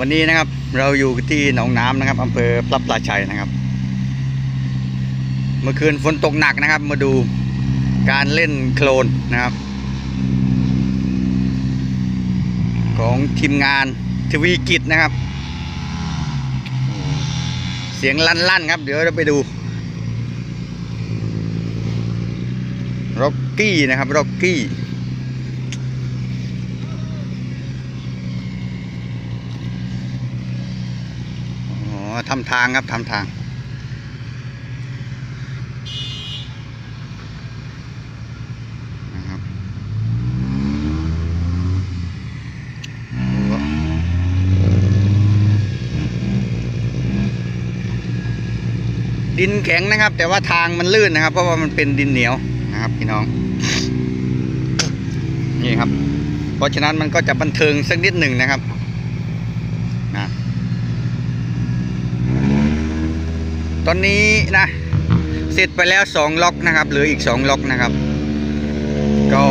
วันนี้นะครับเราอยู่ที่หนองน้ำนะครับอำเภอพระปราชัยนะครับ เมื่อคืนฝนตกหนักนะครับ มาดูการเล่นโคลนนะครับ ของทีมงานทวีกิจนะครับ เสียงลั่นๆครับ เดี๋ยวเราไปดูร็อกกี้นะครับร็อกกี้ ทำทางครับทำทาง นะครับดินแข็งนะครับ แต่ว่าทางมันลื่นนะครับ เพราะว่ามันเป็นดินเหนียวนะครับพี่น้อง นี่ครับ เพราะฉะนั้นมันก็จะบันเทิงสักนิดหนึ่งนะครับนะ ตอนนี้นะเสร็จไปแล้วสองล็อกนะครับเหลืออีกสองล็อกนะครับ ก็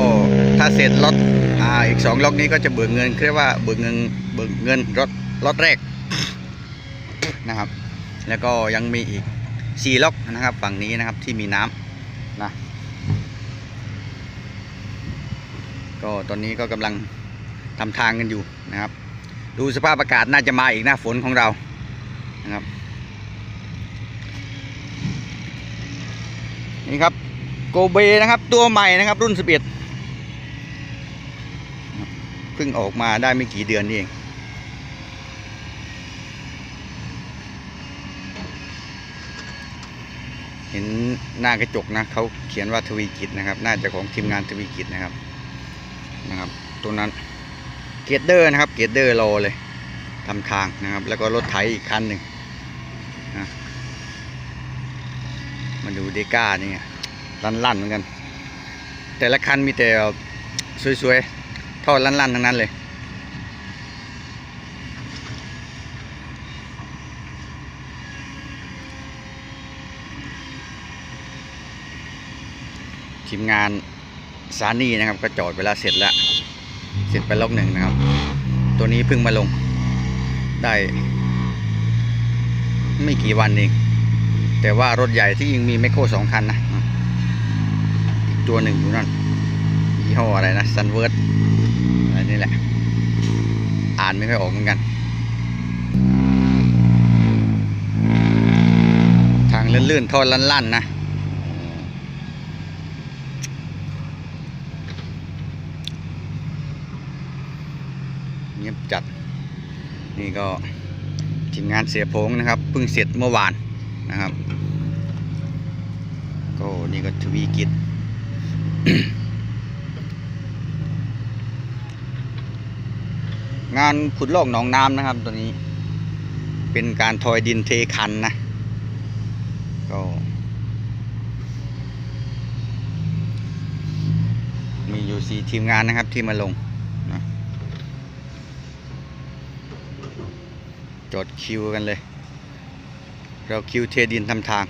ถ้าเสร็จล็อตอ่าอีกสองล็อกนี้ก็จะเบิกเงินเรียกว่าเบิกเงินเบิกเงินล็อตล็อตแรกนะครับ แล้วก็ยังมีอีกสี่ล็อกนะครับฝั่งนี้นะครับที่มีน้ำนะก็ตอนนี้ก็กำลังทำทางกันอยู่นะครับ ดูสภาพอากาศน่าจะมาอีกหน้าฝนของเรานะครับ นี่ครับโกเบนะครับ ตัวใหม่นะครับ รุ่น 11เพิ่งออกมาได้ไม่กี่เดือนนี่เองเห็นหน้ากระจกนะเขาเขียนว่าทวีกิจนะครับ น่าจะของทีมงานทวีกิจนะครับนะครับ ตัวนั้นเกตเดอร์นะครับ เกตเดอร์รอเลยทำทางนะครับ แล้วก็รถไถอีกคันหนึ่งนะ มาดูเดก้านี่ไงลั่นๆเหมือนกัน แต่ละคันมีแต่สวยๆท่อลั่นๆทั้งนั้นเลย ทีมงานซานี่นะครับ ก็จอดเวลาเสร็จแล้ว เสร็จไปล็อกหนึ่งนะครับ ตัวนี้เพิ่งมาลงได้ ไม่กี่วันเอง แต่ว่ารถใหญ่ที่ยิงมีไมโครสองคันนะอีกตัวหนึ่งอยู่นั่นยี่ห้ออะไรนะซันเวิร์ดอะไรนี่แหละ อ่านไม่ค่อยออกเหมือนกัน ทางลื่นๆท่อลั่นๆนะเงียบจัด นี่ก็ทีมงานเสียโพงนะครับเพิ่งเสร็จเมื่อวาน นะครับ ก็นี่ก็ทวีกิจงานขุดลอกหนองน้ำนะครับตัวนี้ เป็นการทอยดินเทคันนะ ก็มีอยู่สี่ทีมงานนะครับที่มาลงนะจดคิวกันเลย เราคิวเทดินทำทาง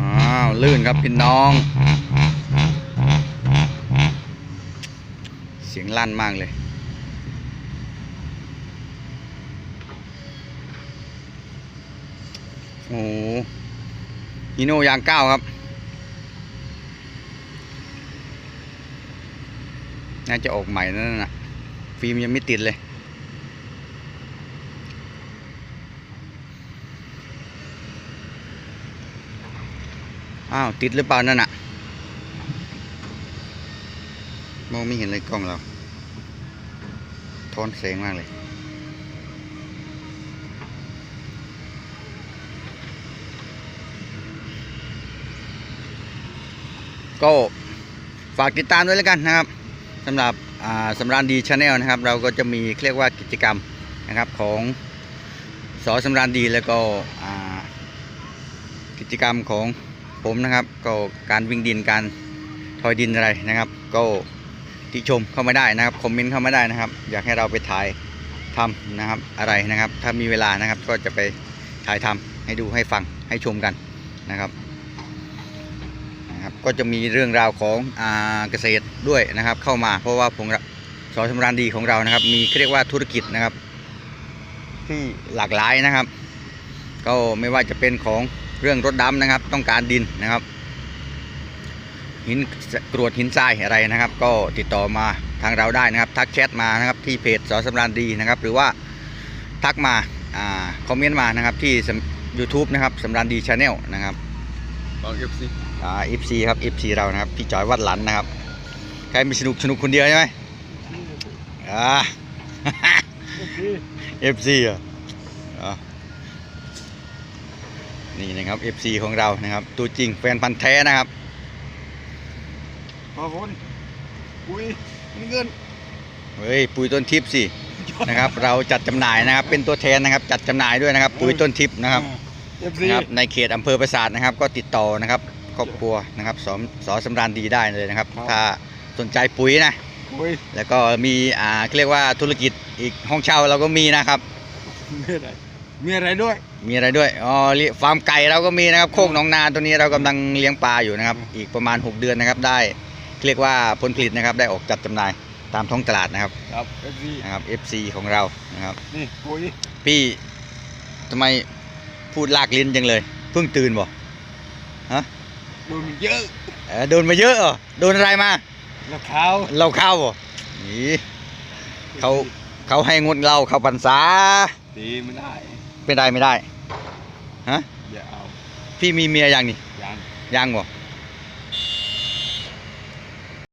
อ้าว ลื่นครับพี่น้อง เสียงลั่นมากเลยโอ้โหฮีโน่ยางเก้าครับ น่าจะออกใหม่นั่นนะฟิล์มยังไม่ติดเลยอ้าวติดหรือเปล่านั่นน่ะมองไม่เห็นเลยกล้องเราทอนแสงมากเลยก็ฝากติดตามด้วยแล้วกันนะครับ สำหรับอ่าสำรานดีชาแนลนะครับ เราก็จะมีเรียกว่ากิจกรรมนะครับของสอสำรานดีแล้วก็กิจกรรมของผมนะครับ ก็การวิ่งดินการทอยดินอะไรนะครับ ก็ติชมเข้ามาได้นะครับคอมเมนต์เข้ามาได้นะครับ อยากให้เราไปถ่ายทำนะครับอะไรนะครับ ถ้ามีเวลานะครับก็จะไปถ่ายทำให้ดูให้ฟังให้ชมกันนะครับ นะครับก็จะมีเรื่องราวของอาเกษตรด้วยนะครับ เข้ามาเพราะว่าผมสอสำรานดีของเรานะครับ มีเรียกว่าธุรกิจนะครับ ที่หลากหลายนะครับ ก็ไม่ว่าจะเป็นของเรื่องรถดำนะครับ ต้องการดินนะครับหินกรวดหินทรายอะไรนะครับ ก็ติดต่อมาทางเราได้นะครับ ทักแชทมานะครับที่เพจสอสำรานดีนะครับ หรือว่าทักมาอ่าคอมเมนต์มานะครับที่ยูทูบนะครับสำรานดีชาแนลนะครับบางเอฟซี อ่า FC ครับ FC เรานะครับพี่จอยวัดหลันนะครับใครมีสนุกสนุกคนเดียวใช่ไหมอ่า FC อะอะนี่นะครับ FC ของเรานะครับ ตัวจริงแฟนพันธ์แท้นะครับพอคนอุ้ยเงินเฮ้ยปุ๋ยต้นทิพย์สินะครับ เราจัดจำหน่ายนะครับ เป็นตัวแทนนะครับ จัดจำหน่ายด้วยนะครับ ปุ๋ยต้นทิพย์นะครับเอฟซีนะครับในเขตอำเภอปราสาทนะครับ ก็ติดต่อนะครับ ครอบครัวนะครับสอสอสำราญดีได้เลยนะครับ ถ้าสนใจปุ๋ยนะ อุ้ยแล้วก็มีอ่าเรียกว่าธุรกิจอีกห้องเช่าเราก็มีนะครับ มีอะไรมีอะไรด้วย มีอะไรด้วยอ๋อเลี้ยฟาร์มไก่เราก็มีนะครับ โคกหนองนาตัวนี้เรากำลังเลี้ยงปลาอยู่นะครับ อีกประมาณ 6 เดือนนะครับ ได้เรียกว่าผลผลิตนะครับ ได้ออกจัดจำหน่ายตามท้องตลาดนะครับ ครับเอฟซีนะครับ FC ของเรานะครับ นี่ปุ๋ยพี่ทำไมพูดลากลิ้นจังเลย เพิ่งตื่นบ่ ดูมันเยอะเออโดนมาเยอะเหรอโดนอะไรมาแล้วขาวเราเข้าบ่นี่เขาเขาให้งดเราเข้าพรรษาตีไม่ได้ไม่ได้ไม่ได้ฮะอย่าเอาพี่มีเมียยังนี่ยังยังบ่